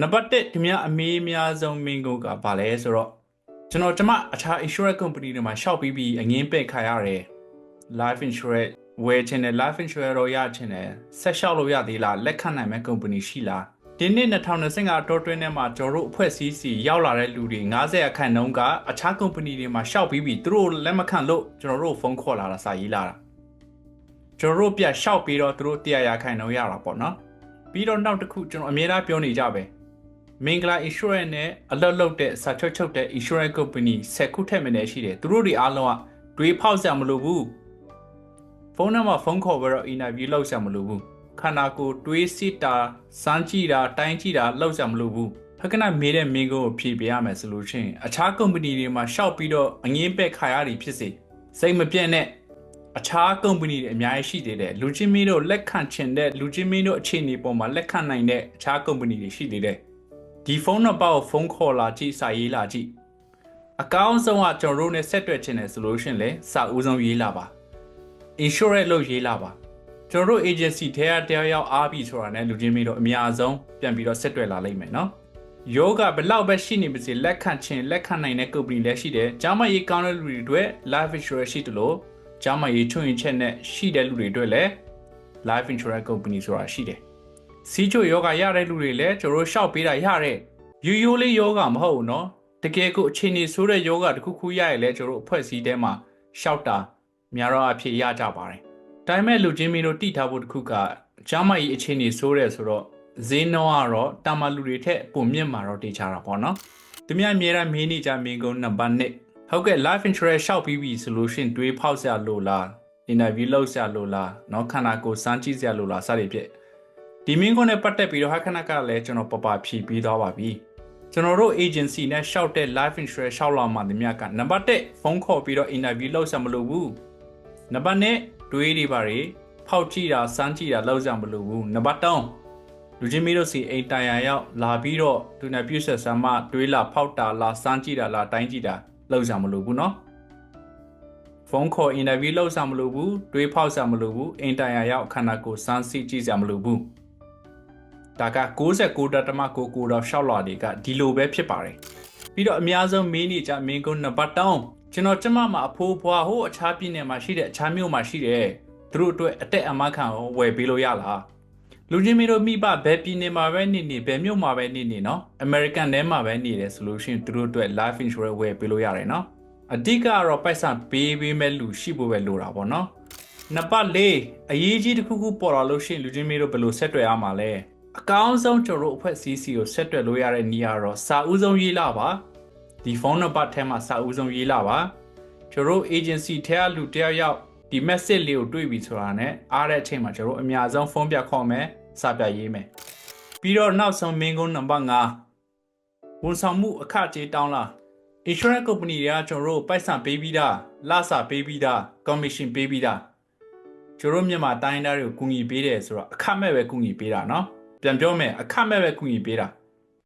နံပါတ်1ဒီမြအမေးအများဆုံးမင်းကုန်းကဘာလဲဆိုတော့ကျွန်တော်ကျမအခြား insurance company တွေမှာရှောက်ပြီးပြီးအငင်းပိတ်ခါရတယ် life insurance ဝယ်ချင်တယ် life insurance တော့ရချင်တယ်ဆက်လျှောက်လို့ရသေးလားလက်ခံနိုင်မဲ့ company ရှိလားဒီနှစ်2025အတော်တွင်းထဲမှာကျွန်တော်တို့အဖွဲ့အစည်းစီရောက်လာတဲ့လူတွေ90အခန့်နှုန်းကအခြား company တွေမှာရှောက်ပြီးပြီးသူတို့လက်မခံလို့ကျွန်တော်တို့ဖုန်းခေါ်လာတာစာရေးလာတာကျွန်တော်တို့ပြရှောက်ပြီးတော့သူတို့တရားရခိုင်နှုန်းရတာပေါ့နော်ပြီးတော့နောက်တစ်ခုကျွန်တော်အမြဲတမ်းပြောနေကြပဲ မင်္ဂလာ insurance နဲ့အလုပ်လုပ်တဲ့စာချုပ်ချုပ်တဲ့ insurance company 10ခုထက်မနည်းရှိတယ်သူတို့တွေအားလုံးကတွေးဖောက်စရာမလိုဘူးဖုန်းနံပါတ်ဖုန်းခေါ်ပြီးတော့ interview လုပ်စရာမလိုဘူးခန္ဓာကိုယ်တွေးစစ်တာစမ်းကြည့်တာတိုင်းကြည့်တာလုပ်စရာမလိုဘူးဖက်ကနမေးတဲ့မင်းကိုဖြေပေးရမယ်ဆိုလို့ရှိရင်အခြား company တွေမှာရှောက်ပြီးတော့အငင်းပက်ခါရတွေဖြစ်စေစိတ်မပြတ်နဲ့အခြား company တွေအများကြီးရှိသေးတယ်လူချင်းမင်းတို့လက်ခံချင်တဲ့လူချင်းမင်းတို့အခြေအနေပေါ်မှာလက်ခံနိုင်တဲ့အခြား company တွေရှိသေးတယ် ဒီဖုန်းနံပါတ်ကိုဖုန်းခေါ်လာကြည့်စာရေးလာကြည့်အကောင်းဆုံးကကျွန်တော်တို့နဲ့ဆက်တွယ်ချင်တယ်ဆိုလို့ရှရင်လေစာဦးဆုံးရေးလာပါ insurance လို့ရေးလာပါကျွန်တော်တို့ agency ထဲကတရားရောက်အားပြီဆိုတာနဲ့လူချင်းမီတော့အများဆုံးပြန်ပြီးတော့ဆက်တွယ်လာလိမ့်မယ်နော်ယောဂဘယ်လောက်ပဲရှိနေပါစေလက်ခံခြင်းလက်ခံနိုင်တဲ့ company လည်းရှိတယ်။ဂျာမန်ရေးကောင်းတဲ့လူတွေအတွက် life insurance ရှိတယ်လို့ဂျာမန်ရေးချွင်ချက်နဲ့ရှိတဲ့လူတွေအတွက်လည်း life insurance company ဆိုတာရှိတယ်။ စီးချိုယောဂရတဲ့လူတွေလည်းကျွန်တော်တို့ရှောက်ပေးတာရတဲ့ရိုးရိုးလေးယောဂမဟုတ်ဘူးနော်။တကယ်ကိုအခြေအနေဆိုးတဲ့ယောဂတစ်ခုခုရရလဲကျွန်တော်တို့အဖွဲ့အစည်းထဲမှာရှောက်တာများတော့အဖြစ်ရကြပါတယ်။ဒါပေမဲ့လူချင်းမင်းတို့တိထားဖို့တစ်ခုကဂျာမန်ရေးအခြေအနေဆိုးတယ်ဆိုတော့ဈေးနှုန်းကတော့တာမလူတွေထက်ပုံမြင့်မှာတော့တေချာတာပေါ့နော်။သူများအများအားမင်းနေကြမင်းကုန်းနံပါတ်1ဟုတ်ကဲ့ life insurance ရှောက်ပြီးပြီဆိုလို့ရှရင်တွေးဖောက်ဆရာလို့လား interview လုပ်ဆရာလို့လားเนาะခန္ဓာကိုယ်စမ်းကြည့်ဆရာလို့လားစသည်ဖြင့် ဒီမင်းကုန်းနဲ့ပတ်သက်ပြီးတော့ဟာခဏကလည်းကျွန်တော်ပပဖြီးပြီးသွားပါပြီကျွန်တော်တို့ agency နဲ့ရှောက်တဲ့ life insurance ရှောက်လာမှဒီမြတ်ကနံပါတ်1ဖုန်းခေါ်ပြီးတော့ interview လုပ်ဆရာမလို့ဘူးနံပါတ်2တွေးတွေပါတွေဖောက်ကြည့်တာစမ်းကြည့်တာလုပ်ဆရာမလို့ဘူးနံပါတ်3လူချင်းမီးတို့စီအိမ်တိုင်ယာရောက်လာပြီးတော့သူနဲ့ပြုဆက်ဆမ်းမတွေးလာဖောက်တာလားစမ်းကြည့်တာလားတိုင်းကြည့်တာလုပ်ဆရာမလို့ဘူးเนาะဖုန်းခေါ်အင်တာဗျူးလုပ်ဆရာမလို့ဘူးတွေးဖောက်ဆရာမလို့ဘူးအင်တိုင်ယာရောက်ခန္ဓာကိုယ်စမ်းစစ်ကြည့်ဆရာမလို့ဘူး ဒါက69.9တော့ရှောက်လော်တွေကဒီလိုပဲဖြစ်ပါတယ်ပြီးတော့အများဆုံးမင်းနေကြမင်းကုန်းနံပါတ်10ကျွန်တော်ကျမမှာအဖိုးဘွားဟိုအခြားပြည်နယ်မှာရှိတဲ့အခြားမြို့မှာရှိတဲ့သူတို့အတွက်အတက်အမခံကိုဝယ်ပေးလို့ရလားလူချင်းမီတို့မိဘဘယ်ပြည်နယ်မှာပဲနေနေဘယ်မြို့မှာပဲနေနေနော် American ထဲမှာပဲနေတယ်ဆိုလို့ရှိရင်သူတို့အတွက် life insurance ဝယ်ပေးလို့ရတယ်နော်အဓိကကတော့ပိုက်ဆံပေးပေးမဲ့လူရှိဖို့ပဲလိုတာပေါ့နော်နံပါတ်၄အရေးကြီးတစ်ခုခုပေါ်လာလို့ရှိရင်လူချင်းမီတို့ဘယ်လိုဆက်တွေ့ရမှာလဲ အကောင်းဆုံးကျွန်တော်တို့အဖွဲ့အစည်းစီကိုဆက်တွယ်လို့ရတဲ့နေရာတော့စာဦးဆုံးရေးလာပါဒီဖုန်းနံပါတ်ထဲမှာစာဦးဆုံးရေးလာပါကျွန်တော်တို့ agency ထဲကလူတယောက်ယောက်ဒီ message လေးကိုတွေ့ပြီဆိုတာနဲ့အားတဲ့အချိန်မှာကျွန်တော်တို့အများဆုံးဖုန်းပြခေါ်မယ်စာပြရေးမယ်ပြီးတော့နောက်ဆုံးမင်းကုန်းနံပါတ်5ဝန်ဆောင်မှုအခကြေးတောင်းလာ insurance company တွေကကျွန်တော်တို့ပိုက်ဆံပေးပြီးသားလစာပေးပြီးသား commission ပေးပြီးသားကျွန်တော်တို့မြန်မာတိုင်းသားတွေကိုကူညီပေးတယ်ဆိုတော့အခမဲ့ပဲကူညီပေးတာเนาะ ပြန်ပြောမယ်အခမဲ့ပဲကူညီပေးတာ